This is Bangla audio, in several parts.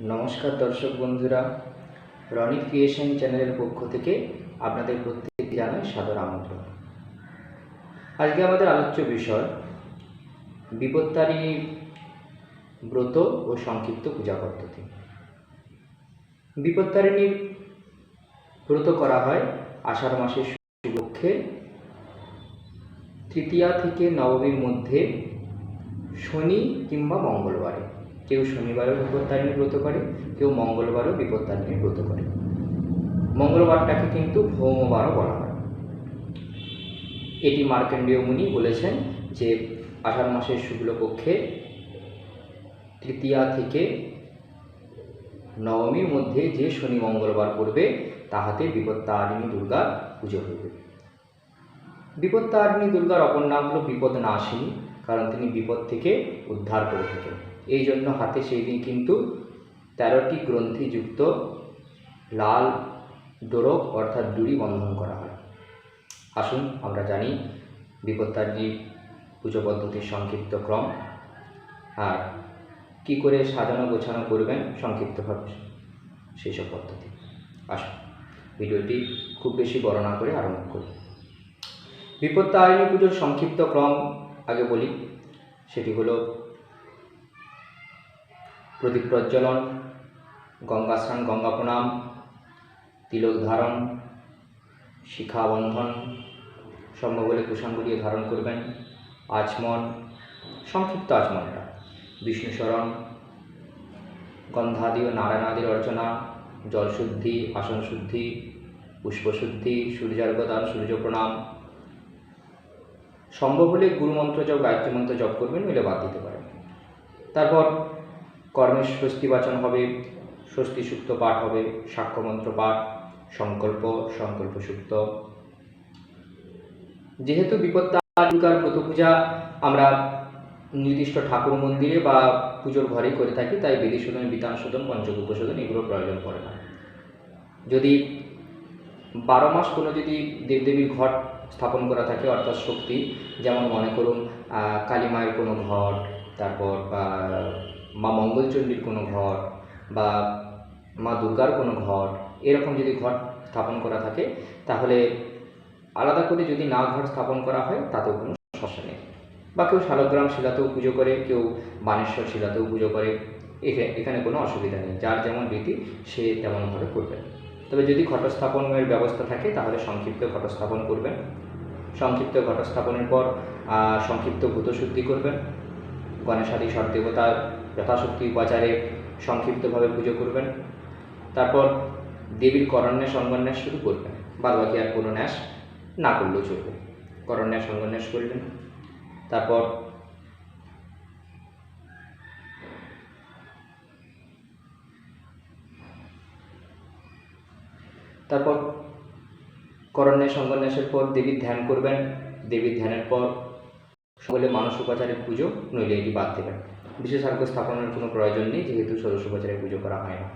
নমস্কার দর্শক বন্ধুরা, রনি ক্রিয়েশন চ্যানেলের পক্ষ থেকে আপনাদের প্রত্যেককে জানাই সাদর আমন্ত্রণ। আজকে আমাদের আলোচ্য বিষয়, বিপত্তারিণী ব্রত ও সংক্ষিপ্ত পূজা পদ্ধতি। বিপত্তারিণীর ব্রত করা হয় আষাঢ় মাসের শুভপক্ষে তৃতীয়া থেকে নবমীর মধ্যে শনি কিংবা মঙ্গলবারে। কেউ শনিবারও বিপত্তারিণী ব্রত করে, কেউ মঙ্গলবারও বিপত্তারিণী ব্রত করে। মঙ্গলবারটাকে কিন্তু ভৌমবারও বলা হয়। এটি মার্কেন্ডীয় মুনি বলেছেন যে, আষাঢ় মাসের শুক্লপক্ষে তৃতীয়া থেকে নবমীর মধ্যে যে শনি মঙ্গলবার পড়বে, তাহাতে বিপত্তারিণী দুর্গার পুজো হবে বিপত্তারিণী দুর্গার অপর নাম হলো বিপদ নাশিনী কারণ তিনি বিপদ থেকে উদ্ধার করে থাকেন। এই জন্য হাতে সেই দিন কিন্তু তেরোটি গ্রন্থিযুক্ত লাল ডোরক অর্থাৎ ডুরি বন্ধন করা হয়। আসুন আমরা জানি বিপত্তারিণী পুজো পদ্ধতির সংক্ষিপ্ত ক্রম। আর কী করে সাজানো গোছানো করবেন সংক্ষিপ্তভাবে সেই সব পদ্ধতি। আসুন ভিডিওটি খুব বেশি বর্ণনা করে আরম্ভ করি। বিপত্তারিণী পুজোর সংক্ষিপ্ত ক্রম আগে বলি, সেটি হলো প্রদীপ প্রজ্বলন গঙ্গা স্নান গঙ্গা প্রণাম তিলক ধারণ শিখা বন্ধন সম্ভব হলে কুষাঙ্গুলিয়ে ধারণ করবেন আচমন সংক্ষিপ্ত আচমনটা বিষ্ণু স্মরণ গন্ধাদি ও নারায়ণাদির অর্চনা, জলশুদ্ধি আসন শুদ্ধি পুষ্পশুদ্ধি সূর্যার্ঘদান সূর্য প্রণাম সম্ভব হলে গুরুমন্ত্র জপ, গায়ত্রী মন্ত্র জপ করবেন, নইলে বাদ দিতে পারেন। তারপর কর্মের স্বস্তি বাচন হবে স্বস্তি সুক্ত পাঠ হবে, সাক্ষ্যমন্ত্র পাঠ, সংকল্প সংকল্প সুক্ত যেহেতু বিপত্তারিকার ব্রত পূজা, আমরা নির্দিষ্ট ঠাকুর মন্দিরে বা পুজোর ঘরেই করে থাকি, তাই বেদি শোধন, বিতান শোধন পঞ্চগুপ্ত শোধন এগুলোর প্রয়োজন পড়ে না। যদি বারো মাস কোনো যদি দেবদেবীর ঘট স্থাপন করা থাকে, অর্থাৎ শক্তি, যেমন মনে করুন কালী মায়ের কোনো ঘট, তারপর মা মঙ্গলচণ্ডীর কোনো ঘট বা মা দুর্গার কোনো ঘট এরকম যদি ঘট স্থাপন করা থাকে, তাহলে আলাদা করে যদি না ঘট স্থাপন করা হয়, তাতেও কোনো সমস্যা নেই। বা কেউ শালগ্রাম শিলাতেও পুজো করে, কেউ বানেশ্বর শিলাতেও পুজো করে, এখে- এখানে কোনো অসুবিধা নেই। যার যেমন রীতি সে তেমনভাবে করবে তবে যদি ঘটস্থাপনের ব্যবস্থা থাকে, তাহলে সংক্ষিপ্ত ঘটস্থাপন করবেন। সংক্ষিপ্ত ঘটস্থাপনের পর সংক্ষিপ্ত ভূতশুদ্ধি করবেন। গণেশাদি সৎদেবতার যথাশক্তি উপাচারে সংক্ষিপ্তভাবে পুজো করবেন। তারপর দেবীর করণ্যাস অঙ্গন্যাস শুরু করবেন। বাদ বাকি আর কোনো ন্যাস না করলেও চলবে। করণ্যাস অঙ্গন্যাস করলেন। তারপর তারপর করণ্যাস অঙ্গন্যাসের পর দেবীর ধ্যান করবেন। দেবীর ধ্যানের পর সকলে মানস উপাচারের পুজো নইলে এটি বাদ দেবেন। বিশেষ আর্ঘ্য স্থাপনের কোনো প্রয়োজন নেই, যেহেতু ষোড়শ উপাচারের পুজো করা হয় না।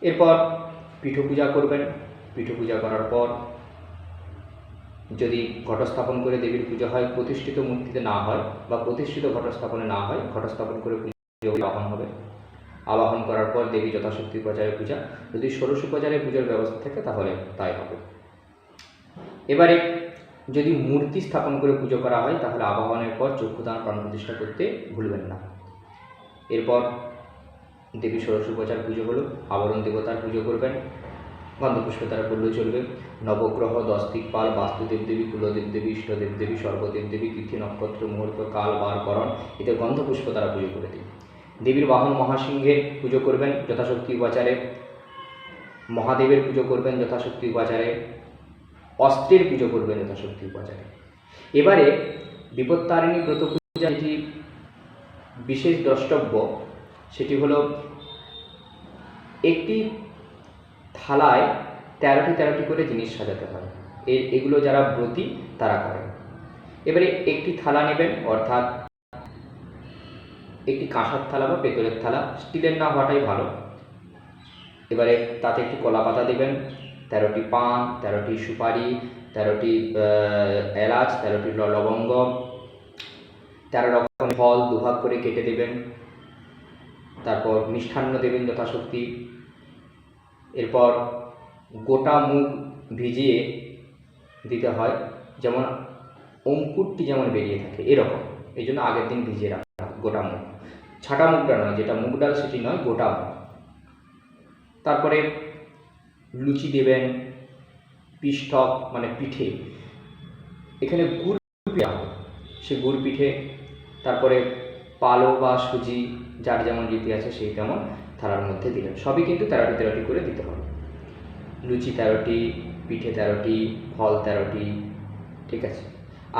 এরপর পীঠ পূজা করবেন। পীঠ পূজা করার পর যদি ঘটস্থাপন করে দেবীর পুজো হয়, প্রতিষ্ঠিত মূর্তিতে না হয় বা প্রতিষ্ঠিত ঘটস্থাপনে না হয়, ঘটস্থাপন করে পুজো আহ্বান হবে। আবাহন করার পর দেবী যথাশক্তি উপাচারের পূজা। যদি ষোড়শ উপাচারের পুজোর ব্যবস্থা থাকে, তাহলে তাই হবে। এবারে যদি মূর্তি স্থাপন করে পুজো করা হয়, তাহলে আবাহনের পর চক্ষুদান প্রাণ প্রতিষ্ঠা করতে ভুলবেন না। এরপর দেবী উপচার পুজো হলো, আবরণ দেবতার পুজো করবেন। গন্ধপুষ্প দ্বারা করলেও চলবে। নবগ্রহ দশ দিকপাল বাস্তুদেব দেবী, কুলদেব দেবী ইষ্টদেব দেবী, সর্বদেব দেবী, তিথি নক্ষত্র, মুহূর্ত, কাল, বার করণ এতে গন্ধপুষ্প দ্বারা পুজো করে দিন। দেবীর বাহন মহাসিংহের পুজো করবেন যথাশক্তি উপাচারে। মহাদেবের পুজো করবেন যথাশক্তি উপাচারে। অস্ত্রের পুজো করবেন যথাশক্তি উপাচারে। এবারে বিপত্তারিণী ব্রত পূজা যেটি বিশেষ দ্রষ্টব্য, সেটি হলো একটি থালায় তেরোটি তেরোটি করে জিনিস সাজাতে হয়। এগুলো যারা ব্রতী, তারা করে এবারে একটি থালা নেবেন, অর্থাৎ একটি কাঁসার থালা বা পেতলের থালা। স্টিলের না হওয়াটাই ভালো। এবারে তাতে একটি কলা পাতা দেবেন তেরোটি পান, তেরোটি সুপারি, তেরোটি এলাচ, তেরোটি লবঙ্গ। তেরো রকম ফল দুভাগ করে কেটে দেবেন। তারপর মিষ্টান্ন দেবেন যথাশক্তি। এরপর গোটা মুগ ভিজিয়ে দিতে হয়। যেমন অঙ্কুরটি যেমন বেরিয়ে থাকে, এরকম। এই জন্য আগের দিন ভিজিয়ে রাখা গোটা মুগ। ছাটা মুগটা নয়, যেটা মুগ ডাল সেটি নয়, গোটা মুগ। তারপরে লুচি দেবেন পিষ্টক মানে পিঠে। এখানে গুড় পিঠে সে গুড় পিঠে তারপরে পালো বা সুজি, যার যেমন রীতি আছে, সেই তেমন থালার মধ্যে দিলেন। সবই কিন্তু তেরোটি তেরোটি করে দিতে হবে। লুচি তেরোটি, পিঠে তেরোটি, ফল তেরোটি, ঠিক আছে?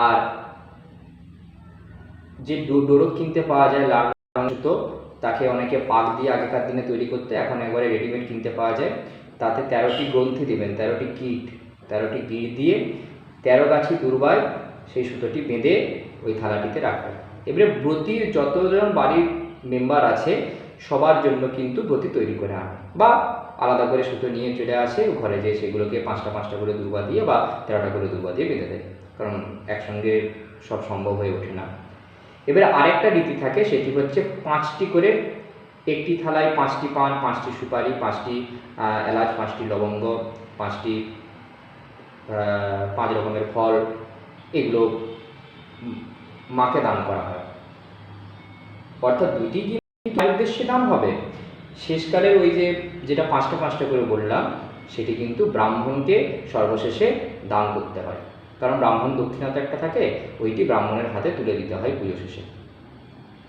আর যে ডোরক কিনতে পাওয়া যায় লাল তাকে অনেকে পাক দিয়ে আগেকার দিনে তৈরি করতে, এখন একবারে রেডিমেড কিনতে পাওয়া যায়। তাতে তেরোটি গ্রন্থি দেবেন, তেরোটি কীট তেরোটি কীট দিয়ে তেরো গাছি দুর্বায় সেই সুতোটি বেঁধে ওই থালাটিতে রাখবেন। এবারে ব্রতির যতজন বাড়ির মেম্বার আছে, সবার জন্য কিন্তু ব্রতি তৈরি করে আনে বা আলাদা করে সুতো নিয়ে চলে আসে, ঘরে যেয়ে সেগুলোকে পাঁচটা পাঁচটা করে দুর্বা দিয়ে বা তেরোটা করে দুর্বা দিয়ে বেঁধে দেয়, কারণ একসঙ্গে সব সম্ভব হয়ে ওঠে না। এবারে আরেকটা রীতি থাকে, সেটি হচ্ছে পাঁচটি করে একটি থালায় পাঁচটি পান, পাঁচটি সুপারি, পাঁচটি এলাচ, পাঁচটি লবঙ্গ, পাঁচটি পাঁচ রকমের ফল, এগুলো মাকে দান করা হয়। অর্থাৎ দুটি কি মায়ের উদ্দেশ্যে দান হবে। শেষকালে ওই যে, যেটা পাঁচটা পাঁচটা করে বললাম, সেটি কিন্তু ব্রাহ্মণকে সর্বশেষে দান করতে হয়। কারণ ব্রাহ্মণ দক্ষিণাতে একটা থাকে, ওইটি ব্রাহ্মণের হাতে তুলে দিতে হয় পুজো শেষে।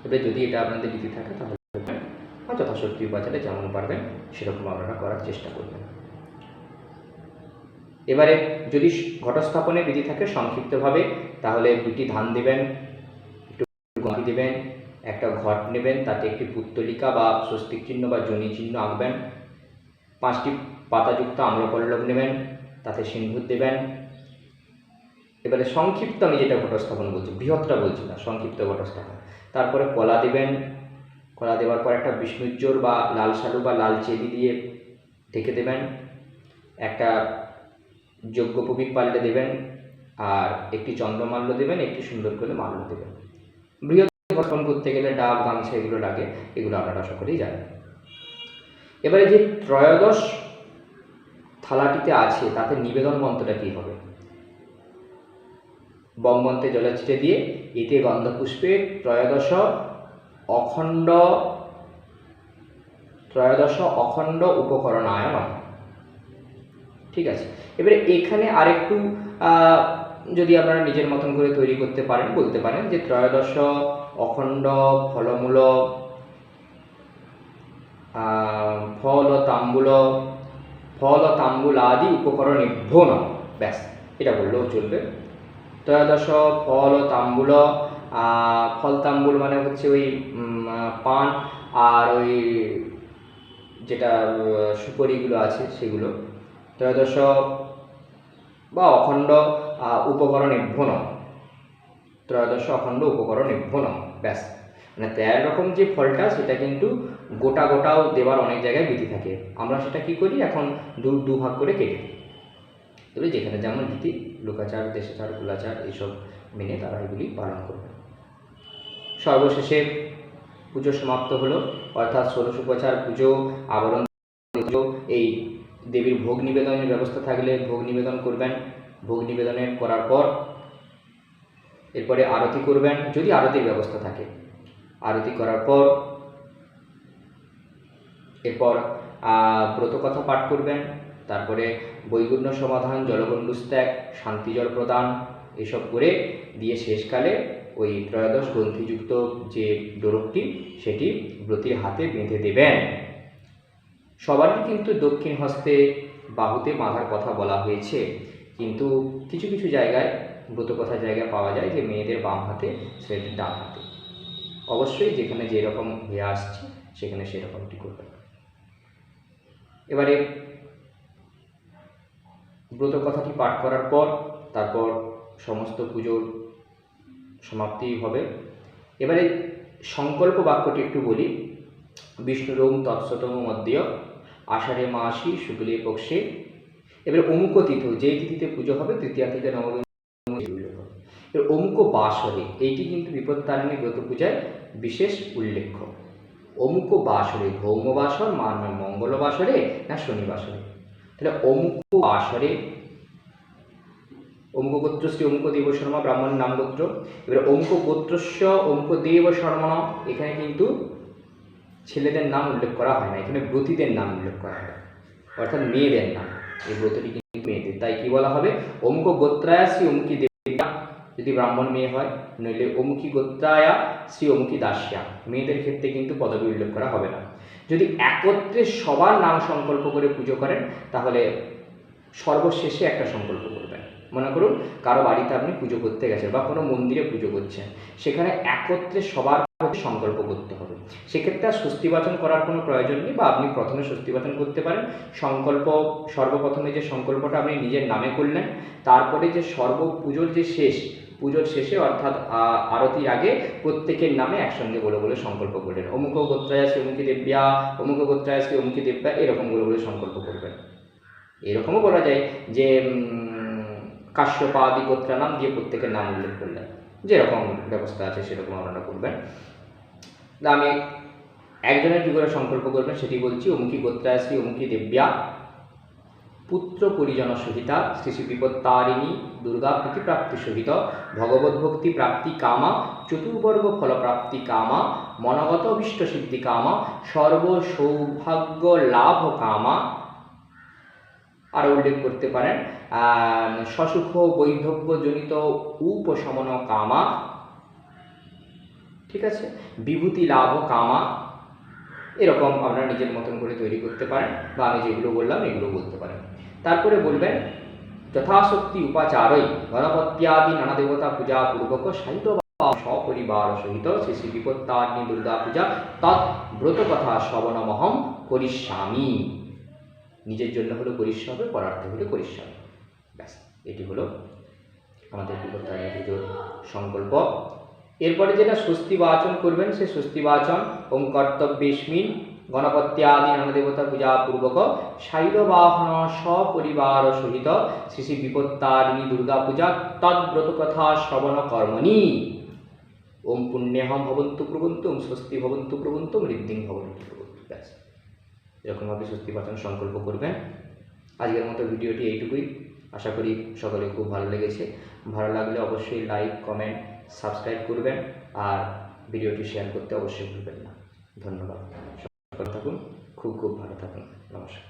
এবার যদি এটা আপনাদের দিতে থাকে তাহলে যথাশক্তি বাজারে যেমন পারবেন, সেরকম আপনারা করার চেষ্টা করবেন। এবারে যদি ঘটস্থাপনে বিধি থাকে সংক্ষিপ্তভাবে, তাহলে দুটি ধান দেবেন, একটু গঁতি দেবেন, একটা ঘট নেবেন, তাতে একটি পুত্তলিকা বা স্বস্তিক চিহ্ন বা জনি চিহ্ন আঁকবেন। পাঁচটি পাতাযুক্ত আম্রপল্লব নেবেন, তাতে সিন্দুর দেবেন। এবারে সংক্ষিপ্ত আমি যেটা ঘটস্থাপন বলছি বৃহৎটা বলছি না, সংক্ষিপ্ত ঘটস্থাপন। তারপরে কলা দেবেন কলা দেওয়ার পর একটা বিষ্ণুজ্জোর বা লাল সালু বা লাল চেরি দিয়ে ঢেকে দেবেন। একটা যজ্ঞোপবীত পাল্টে দেবেন আর একটি চন্দ্রমাল্য দেবেন, একটি সুন্দর করে মাল্য দেবেন। বৃহৎ গঠন করতে গেলে ডাব, গামছা এগুলো লাগে, এগুলো আপনারা সকলেই জানেন। এবারে যে ত্রয়োদশ থালাটিতে আছে, তাতে নিবেদন মন্ত্রটা কী হবে? বমবন্তে জলচিটে দিয়ে এতে গন্ধপুষ্পে ত্রয়োদশ অখণ্ড ত্রয়োদশ অখণ্ড উপকরণায় নয় ঠিক আছে? এবারে এখানে আরেকটু যদি আপনারা নিজের মতন করে তৈরি করতে পারেন, বলতে পারেন যে ত্রয়োদশ অখণ্ড ফলমূল ফল ও তাম্বুল, ফল ও তাম্বুল আদি উপকরণ নিভ্যন ব্যাস, এটা বললেও চলবে। ত্রয়োদশ ফল ও তাম্বুল আহ, ফল তাম্বুল মানে হচ্ছে ওই পান আর ওই যেটা সুপারিগুলো আছে সেগুলো। ত্রয়োদশ বা অখণ্ড উপকরণ নিভ্যন ত্রয়োদশ অখণ্ড উপকরণ নিভ্যন ব্যাস। মানে তেরো রকম যে ফলটা সেটা কিন্তু গোটা গোটাও দেওয়ার অনেক জায়গায় বিধি থাকে। আমরা সেটা কি করি? এখন দু দু ভাগ করে কেটে দিই। তবে যেখানে যেমন রীতি লোকাচার দেশাচার কুলাচার এইসব মেনে তারা এগুলি পালন করবে। সর্বশেষে পুজো সমাপ্ত হলো, অর্থাৎ ষোড়শোপচার পুজো, আবরণ পুজো, এই দেবীর ভোগ নিবেদনের ব্যবস্থা থাকলে ভোগ নিবেদন করবেন। ভোগ নিবেদনের করার পর এরপরে আরতি করবেন, যদি আরতির ব্যবস্থা থাকে। আরতি করার পর এরপর ব্রতকথা পাঠ করবেন, তারপরে বৈগুণ্য সমাধান জলগণ্ডুস্ত্যাগ শান্তি জল প্রদান, এসব করে দিয়ে শেষকালে ওই ত্রয়োদশ গ্রন্থিযুক্ত যে ডোরকটি সেটি ব্রতির হাতে বেঁধে দেবেন। সবারই কিন্তু দক্ষিণ হস্তে বাহুতে বাঁধার কথা বলা হয়েছে। কিন্তু কিছু কিছু জায়গায় ব্রতকথা জায়গায় পাওয়া যায় যে মেয়েদের বাম হাতে, ছেলেদের ডান হাতে। অবশ্যই যেখানে যেরকম হয়ে আসছে, সেখানে সেরকমটি করবে এবারে ব্রত কথাটি পাঠ করার পর, তারপর সমস্ত পুজোর সমাপ্তি হবে। এবারে সংকল্প বাক্যটি একটু বলি। বিষ্ণুরোম তৎসতম মধ্য আষাঢ়ে মাসি শুক্লে পক্ষে। এবারে অমুক তিথি, যেই তিথিতে পুজো হবে, তৃতীয়া থেকে নবমী এবার অমুক বাসরে, এইটি কিন্তু বিপত্তারিণী ব্রত পূজায় বিশেষ উল্লেখ্য। অমুক বাসরে ভৌম বাসর মানে মঙ্গল বাসরে না শনি বাসরে তাহলে অমুক বাসরে অমুক গোত্রশ্রী অমুক দেব শর্মা ব্রাহ্মণ নাম গোত্র। এবার অমুক গোত্রস্য অমুক দেব শর্মা এখানে কিন্তু ছেলেদের নাম উল্লেখ করা হয় না। এখানে ব্রতীদের নাম উল্লেখ করা হয়। অর্থাৎ মেয়েদের নাম। এই ব্রতটি কিন্তু মেয়েদের। তাই কি বলা হবে? অমুক গোত্রায়া শ্রী অমুকি দেবিয়া যদি ব্রাহ্মণ মেয়ে হয়, নইলে অমুকি গোত্রায়া শ্রী অমুকি দাসিয়া মেয়েদের ক্ষেত্রে কিন্তু পদবি উল্লেখ করা হবে না। যদি একত্রে সবার নাম সংকল্প করে পুজো করেন, তাহলে সর্বশেষে একটা সংকল্প করবেন। মনে করুন, কারও বাড়িতে আপনি পুজো করতে গেছেন বা কোনো মন্দিরে পুজো করছেন, সেখানে একত্রে সবার সংকল্প করতে হবে। সেক্ষেত্রে আর স্বস্তিবাচন করার কোনো প্রয়োজন নেই বা আপনি প্রথমে স্বস্তিবাচন করতে পারেন। সংকল্প, সর্বপ্রথমে যে সংকল্পটা আপনি নিজের নামে করলেন, তারপরে যে সর্ব পুজোর যে শেষ, পুজোর শেষে অর্থাৎ আরতির আগে প্রত্যেকের নামে একসঙ্গে বলে বলে সংকল্প করলেন। অমুক গোত্রায় শ্রী অমুকি দেব্যা, অমুক গোত্রায় শ্রী অমুকি দেব্যা, এরকম বলে বলে সংকল্প করবেন। এরকমও বলা যায় যে উম, কাশ্যপাদি গোত্রা নাম দিয়ে প্রত্যেকের নাম উল্লেখ করলেন। যেরকম ব্যবস্থা আছে সেরকম আপনারা করবেন। আমি একজনের কী করে সংকল্প করবেন সেটি বলছি অমুকি গোত্রায় শ্রী অমুকি দেব্যা পুত্র পরিজন সহিতা শ্রী শ্রী বিপত্তারিণী দুর্গা প্রীতিপ্রাপ্তি সহিত ভগবত ভক্তি প্রাপ্তি কামা চতুর্বর্গ ফলপ্রাপ্তি কামা মনগত অভীষ্ট সিদ্ধি কামা সর্ব সৌভাগ্য লাভ কামা আর উল্লেখ করতে পারেন। সসুখ বৈধব্যজনিত উপশমন কামা। ঠিক আছে? বিভূতি লাভ কামা। এরকম আপনারা নিজের মতন করে তৈরি করতে পারেন বা আমি যেগুলো বললাম এগুলো বলতে পারেন। তারপরে বলবেন, যথাশক্তি উপাচারই গণপত্যাদি নানা দেবতা পূজা পূর্বক সাহিত্য সপরিবার সহিত শ্রী শ্রী বিপত্তারিণী দুর্গা পূজা তৎ ব্রত কথা শ্রবণমহম করিষ্যামি। নিজের জন্য হলো করিষ্যা হবে, পরার্থে হলে করিষ্যা হবে। ব্যাস, এটি হলো আমাদের বিপত্তারিণী পুজোর সংকল্প। এরপরে যেটা স্বস্তি বাচন করবেন সেই স্বস্তি বাচন ওম কর্তব্যেস্মিন গণপত্যাদি নানা দেবতা পূজা পূর্বক শৈলবাহন সপরিবার সহিত শ্রী শ্রী বিপত্তারিণী দুর্গা পূজা তদ্ব্রত কথা শ্রবণ কর্মণি ওম পুণ্যহম ভবন্তু প্রবন্তু, ওম স্বস্তি ভবন্তু প্রবন্তু মৃদ্দিং ভবন্তু প্রবন্তু। ব্যাস। এরকমভাবে সত্যি বাচন সংকল্প করবেন। আজকের মতো ভিডিওটি এইটুকুই। আশা করি সকলে খুব ভালো লেগেছে। ভালো লাগলে অবশ্যই লাইক, কমেন্ট, সাবস্ক্রাইব করবেন আর ভিডিওটি শেয়ার করতে অবশ্যই ভুলবেন না। ধন্যবাদ। সকল থাকুন, খুব খুব ভালো থাকুন। নমস্কার।